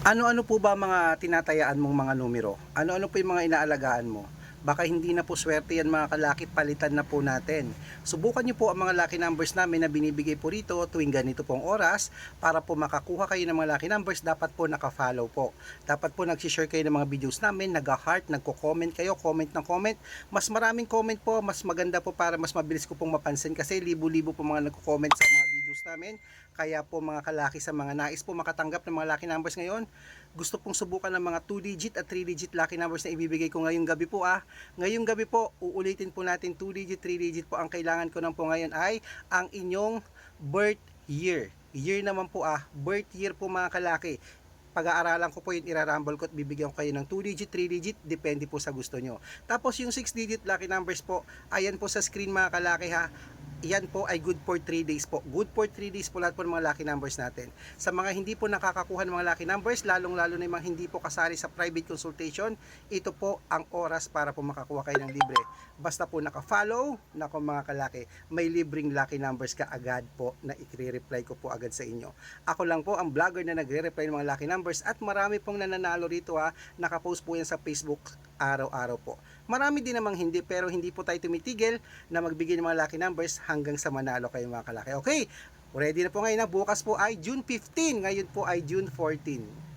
Ano-ano po ba mga tinatayaan mong mga numero? Ano-ano po yung mga inaalagaan mo? Baka hindi na po swerte yan mga kalaki, palitan na po natin. Subukan nyo po ang mga lucky numbers namin na binibigay po rito tuwing ganito pong oras para po makakuha kayo ng mga lucky numbers, dapat po naka-follow po. Dapat po nag-share kayo ng mga videos namin, nag-heart, nagko-comment kayo, comment ng comment. Mas maraming comment po, mas maganda po para mas mabilis ko pong mapansin kasi libo-libo po mga nagko-comment sa mga videos namin. Kaya po mga kalaki sa mga nais po makatanggap ng mga lucky numbers ngayon, gusto pong subukan ng mga 2 digit at 3 digit lucky numbers na ibibigay ko ngayong gabi po ah. Ngayong gabi po, uulitin po natin 2 digit, 3 digit po. Ang kailangan ko lang po ngayon ay ang inyong birth year. Year naman po ah, birth year po mga kalaki. Pag-aaralan ko po yun, irarumble ko at bibigyan ko kayo ng 2 digit, 3 digit, depende po sa gusto nyo. Tapos yung 6 digit lucky numbers po, ayan po sa screen mga kalaki ha yan po ay good for 3 days po. Good for 3 days po lahat po ng mga lucky numbers natin. Sa mga hindi po nakakakuha ng mga lucky numbers, lalong-lalo na yung mga hindi po kasali sa private consultation, ito po ang oras para po makakuha kayo ng libre. Basta po naka-follow, nako mga kalaki, may libreng lucky numbers ka agad po na i-reply ko po agad sa inyo. Ako lang po ang vlogger na nagre-reply ng mga lucky numbers at marami pong nananalo rito ha. Nakapost po yan sa Facebook araw-araw po. Marami din namang hindi pero hindi po tayo tumitigil na magbigay ng mga lucky numbers hanggang sa manalo kayo mga kalaki. Okay, ready na po ngayon na bukas po ay June 15, ngayon po ay June 14.